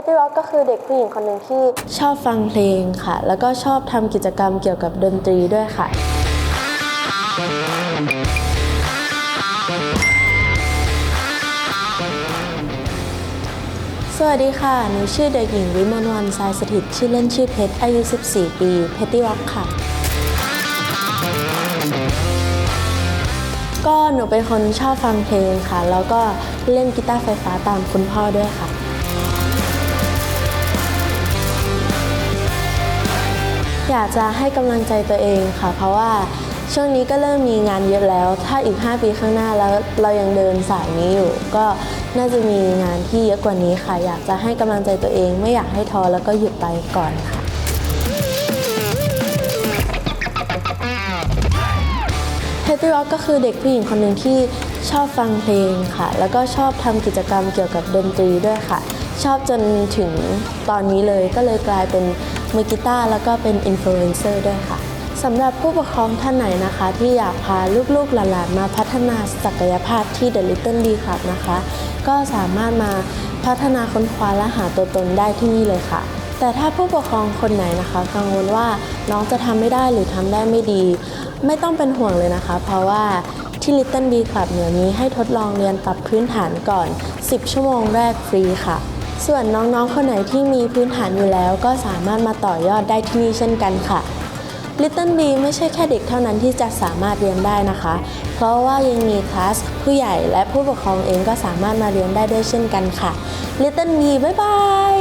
ตตี้ร็อกก็คือเด็กผู้หญิงคนหนึ่งที่ชอบฟังเพลงค่ะ แล้วก็ชอบทำกิจกรรมเกี่ยวกับดนตรีด้วยค่ะ สวัสดีค่ะ หนูชื่อเด็กหญิงวิมลวันสายสถิต ชื่อเล่นชื่อเพชร อายุ 14 ปีเพตตี้ร็อกค่ะ ก็หนูเป็นคนชอบฟังเพลงค่ะ แล้วก็เล่นกีตาร์ไฟฟ้าตามคุณพ่อด้วยค่ะ อยากจะให้กำลังใจตัวเองค่ะ เพราะว่าช่วงนี้ก็เริ่มมีงานเยอะแล้ว ถ้าอีก 5 ปีข้างหน้าแล้วเรายังเดินสายนี้อยู่ ก็น่าจะมีงานที่เยอะกว่านี้ค่ะ อยากจะให้กำลังใจตัวเอง ไม่อยากให้ท้อแล้วก็หยุดไปก่อนค่ะ เฮตตี้ร็อกก็คือเด็กผู้หญิงคนหนึ่งที่ชอบฟังเพลงค่ะ แล้วก็ชอบทำกิจกรรมเกี่ยวกับดนตรีด้วยค่ะ ชอบจนถึงตอนนี้เลยก็เลยกลายเป็น มือกีตาร์แล้วก็เป็นอินฟลูเอนเซอร์ด้วยค่ะสำหรับผู้ปกครองท่านไหนนะคะ ที่อยากพาลูกๆหลานๆมาพัฒนาศักยภาพที่ The Little B Club นะคะ ก็สามารถมาพัฒนาค้นคว้าและหาตัวตนได้ที่นี่เลยค่ะ แต่ถ้าผู้ปกครองคนไหนนะคะกังวลว่าน้องจะทำไม่ได้หรือทำได้ไม่ดี ไม่ต้องเป็นห่วงเลยนะคะ เพราะว่าที่ Little B Club เนี่ยมีให้ทดลองเรียนปรับพื้นฐานก่อน 10 ชั่วโมงแรกฟรีค่ะ ส่วนน้องๆ คนไหนที่มีพื้นฐานอยู่แล้ว ก็สามารถมาต่อยอดได้ที่นี่เช่นกันค่ะ Little B ไม่ใช่แค่เด็กเท่านั้นที่จะสามารถเรียนได้นะคะ เพราะว่ายังมีคลาสผู้ใหญ่และผู้ปกครองเองก็สามารถมาเรียนได้ด้วยเช่นกันค่ะ Little B บ๊ายบาย